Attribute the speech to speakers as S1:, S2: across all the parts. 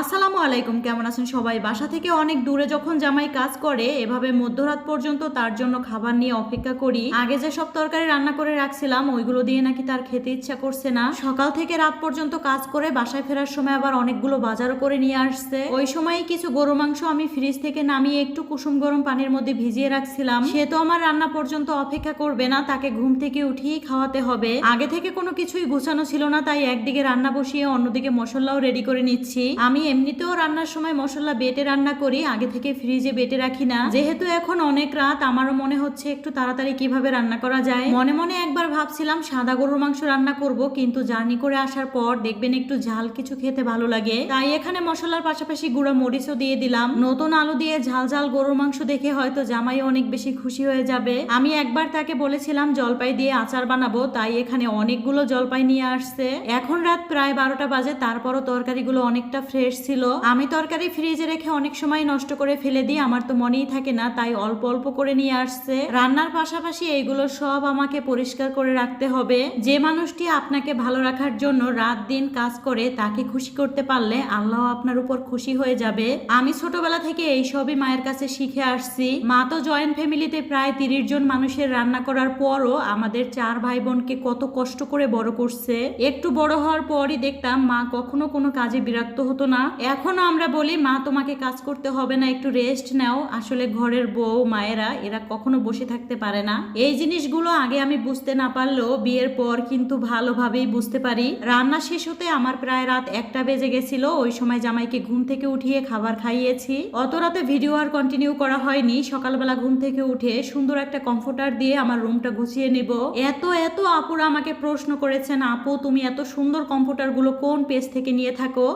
S1: আসসালামু আলাইকুম, কেমন আছেন সবাই? বাসা থেকে অনেক দূরে যখন জামাই কাজ করে, এভাবে মধ্যরাত পর্যন্ত তার জন্য খাবার নিয়ে অপেক্ষা করি। আগে যে সব তরকারি রান্না করে রাখছিলাম, ওইগুলো দিয়ে নাকি তার খেতে ইচ্ছা করছে না। সকাল থেকে রাত পর্যন্ত কাজ করে, বাসায় ফেরার সময় আবার অনেকগুলো বাজারও করে নিয়ে আসছে। ওই সময় কিছু গরু মাংস আমি ফ্রিজ থেকে নামিয়ে একটু কুসুম গরম পানির মধ্যে ভিজিয়ে রাখছিলাম। সে তো আমার রান্না পর্যন্ত অপেক্ষা করবে না, তাকে ঘুম থেকে উঠিয়েই খাওয়াতে হবে। আগে থেকে কোনো কিছুই গুছানো ছিল না, তাই একদিকে রান্না বসিয়ে অন্যদিকে মশলাও রেডি করে নিচ্ছি। আমি এমনিতেও রান্নার সময় মশলা বেটে রান্না করি, আগে থেকে ফ্রিজে বেটে রাখি না। যেহেতু এখন অনেক রাত, আমারও মনে হচ্ছে একটু তাড়াতাড়ি কীভাবে রান্না করা যায়। মনে মনে একবার ভাবছিলাম সাদা গরুর মাংস রান্না করব, কিন্তু জার্নি করে আসার পর দেখবেন একটু ঝাল কিছু খেতে ভালো লাগে। তাই এখানে মশলার পাশাপাশি গুঁড়া মরিচও দিয়ে দিলাম। নতুন আলু দিয়ে ঝাল ঝাল গরুর মাংস দেখে হয়তো জামাই অনেক বেশি খুশি হয়ে যাবে। আমি একবার তাকে বলেছিলাম জলপাই দিয়ে আচার বানাবো, তাই এখানে অনেকগুলো জলপাই নিয়ে আসছে। এখন রাত প্রায় বারোটা বাজে, তারপরও তরকারিগুলো অনেকটা ফ্রেশ ছিল আমি তরকারি ফ্রিজে রেখে অনেক সময় নষ্ট করে ফেলে দিই, আমার তো মনেই থাকে না, তাই অল্প অল্প করে নিয়ে আসছে। রান্নার পাশাপাশি এইগুলো সব আমাকে পরিষ্কার করে রাখতে হবে। যে মানুষটি আপনাকে ভালো রাখার জন্য রাত দিন কাজ করে, তাকে খুশি করতে পারলে আল্লাহ আপনার উপর খুশি হয়ে যাবে। আমি ছোটবেলা থেকে এই সবই মায়ের কাছে শিখে আসছি। মা তো জয়েন্ট ফ্যামিলিতে প্রায় তিরিশ জন মানুষের রান্না করার পরও আমাদের চার ভাই বোনকে কত কষ্ট করে বড় করছে। একটু বড় হওয়ার পরই দেখতাম মা কখনো কোনো কাজে বিরক্ত হতো না। এখনও আমরা বলি, মা, তোমাকে কাজ করতে হবে না, একটু রেস্ট নাও। আসলে ঘরের বউ, মায়েরা, এরা কখনো বসে থাকতে পারে না। এই জিনিসগুলো আগে আমি বুঝতে না পারলেও বিয়ের পর কিন্তু ভালোভাবেই বুঝতে পারি। রান্না শেষ হতে আমার প্রায় রাত একটা বেজে গেছিল, ওই সময় জামাইকে ঘুম থেকে উঠিয়ে খাবার খাইয়েছি। অত রাতে ভিডিও আর কন্টিনিউ করা হয়নি। সকালবেলা ঘুম থেকে উঠে সুন্দর একটা কমফোর্টার দিয়ে আমার রুমটা গুছিয়ে নিব। এত এত আপুরা আমাকে প্রশ্ন করেছেন, আপু, তুমি এত সুন্দর কম্পিউটারগুলো কোন পেজ থেকে নিয়ে থাকো?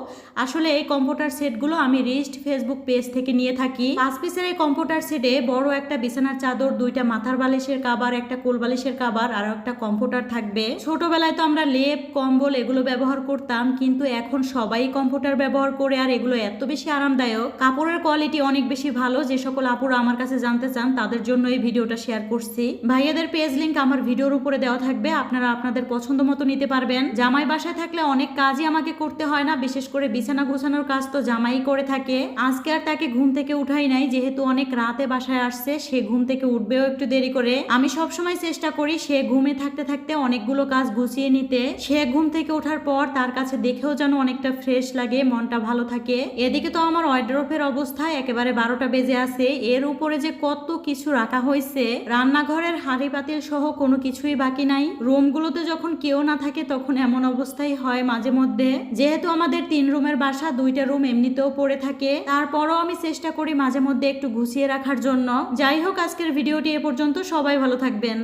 S1: আসলে এই কম্পিউটার সেটগুলো আমি রিস্ট ফেসবুক পেজ থেকে নিয়ে থাকি। পাঁচ পিসের এই কম্পিউটার সেটে বড় একটা বিছানার চাদর, দুইটা মাথার বালিশের কাবার, একটা কোল বালিশের কাবার, আর একটা কম্পিউটার থাকবে। ছোটবেলায় তো আমরা লেপ, কম্বল এগুলো ব্যবহার করতাম, কিন্তু এখন সবাই কম্পিউটার ব্যবহার করে আর এগুলো এত বেশি আরামদায়ক। কাপড়ের কোয়ালিটি অনেক বেশি ভালো, যে সকল আপুরা আমার কাছে জানতে চান, তাদের জন্য এই ভিডিওটা শেয়ার করছি। ভাইয়াদের পেজ লিঙ্ক আমার ভিডিওর উপরে দেওয়া থাকবে, আপনারা আপনাদের পছন্দ মতো নিতে পারবেন। জামাই বাসায় থাকলে অনেক কাজই আমাকে করতে হয় না, বিশেষ করে বিছানা গোছানোর কাজ তো জামাই করে থাকে। আজকে আর তাকে ঘুম থেকে উঠাই নাই, যেহেতু অনেক রাতে বাসায় আসছে, সে ঘুম থেকে উঠবেও একটু দেরি করে। আমি সব সময় চেষ্টা করি সে ঘুমে থাকতে থাকতে অনেকগুলো কাজ গুছিয়ে নিতে। সে ঘুম থেকে ওঠার পর তার কাছে দেখেও যেন অনেকটা ফ্রেশ লাগে, মনটা ভালো থাকে। এদিকে তো আমার ওয়ার্ড্রোপের অবস্থা একেবারে বারোটা বেজে আছে। এর উপরে যে কত কিছু রাখা হয়েছে, রান্নাঘরের হাঁড়ি পাতিল সহ কোনো কিছুই বাকি নাই। রুমগুলোতে যখন কেউ না থাকে, তখন এমন অবস্থাই হয় মাঝে মধ্যে। যেহেতু আমাদের তিন রুমের বাসা দুইটা রুম এমনিতেও পড়ে থাকে। তারপরও আমি চেষ্টা করি মাঝে মধ্যে একটু গুছিয়ে রাখার জন্য। যাই হোক, আজকের ভিডিওটি এ পর্যন্ত সবাই ভালো থাকবেন।